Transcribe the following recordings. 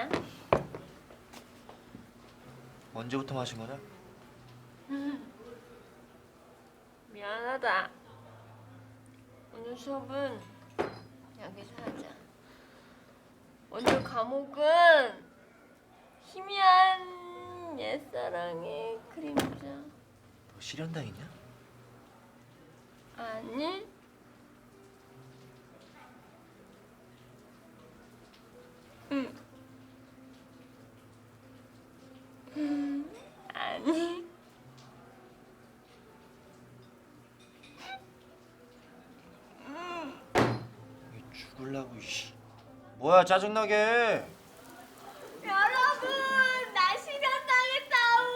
아니야. 언제부터 마신 거냐? 미안하다. 오늘 수업은 여기서 하자. 오늘 과목은 희미한 옛사랑의 그림자. 너 실현당했냐? 아니? 응. 음, 아니. 이 죽을라고 이씨. 뭐야 짜증나게. 여러분, 나 실현당했다우.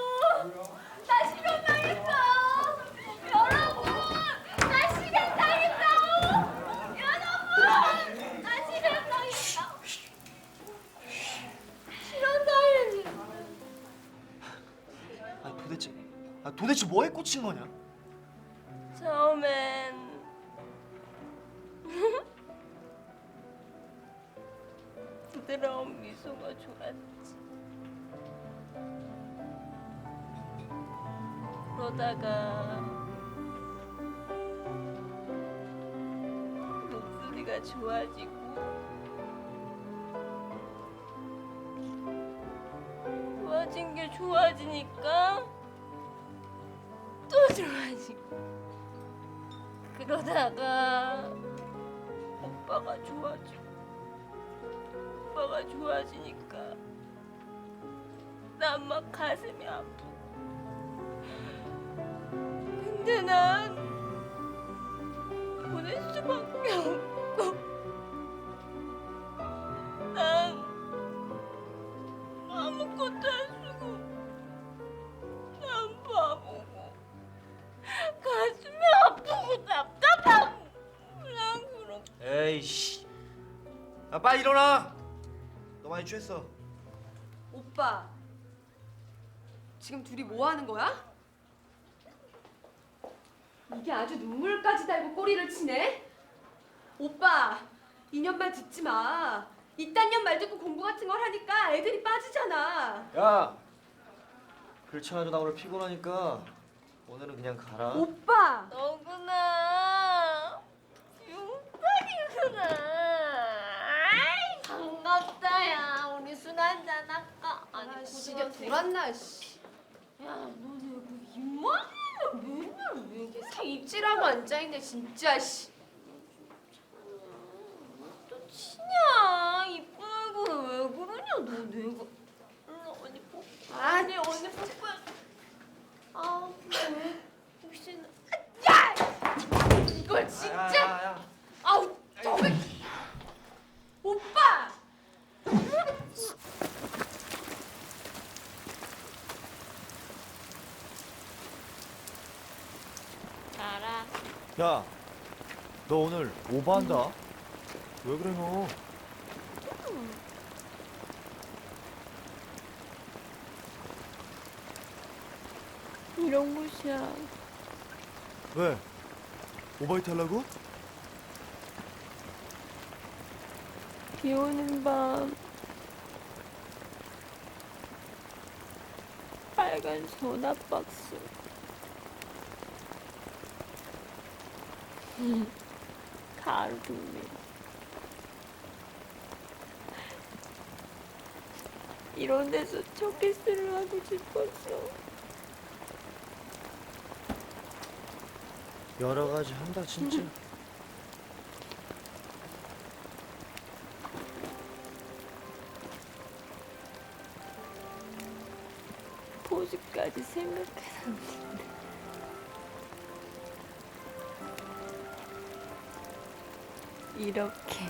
나 실현당했어. 여러분, 나 실현당했다우. 여러분, 나 실현당했다. 실현당했니? 아 도대체 아 도대체 뭐에 꽂힌 거냐? 처음엔 부드러운 미소가 좋았지. 그러다가 목소리가 좋아지고 좋아진 게 좋아지니까 또 좋아지고. 그러다가 오빠가 좋아지고 오빠가 좋아지니까 난 막 가슴이 아프고. 근데 난 빨리 일어나. 너 많이 취했어. 오빠 지금 둘이 뭐 하는 거야? 이게 아주 눈물까지 달고 꼬리를 치네? 오빠 이년 말 듣지 마 이딴 년 말 듣고 공부 같은 걸 하니까 애들이 빠지잖아 야. 그렇지만도 나 오늘 피곤하니까 오늘은 그냥 가라. 오빠 너구나 용탁이구나 아이 반갑다 야 우리 술 한잔 할까 아니 아 씨. 이게 돌았나 씨. 야 너네 그 입만이면 맨날 왜 이렇게 사 입질하고 앉아있네 진짜 씨. 또 치냐 이쁜 얼굴에 왜 그러냐 너 내가 응, 언니 뽀 아니 언니 뽀뽀 아 왜? 혹시나 이걸 진짜 야야야. 아우 너왜 오빠 알아 야. 너 오늘 오버한다. 왜 그래 너? 이런 곳이야 왜? 오바이트 하려고? 비 오는 밤 빨간 소나 박스 가루미. 이런 데서 초키스를 하고 싶었어. 여러 가지 한다 진짜. 포즈까지 생각해놨는데 이렇게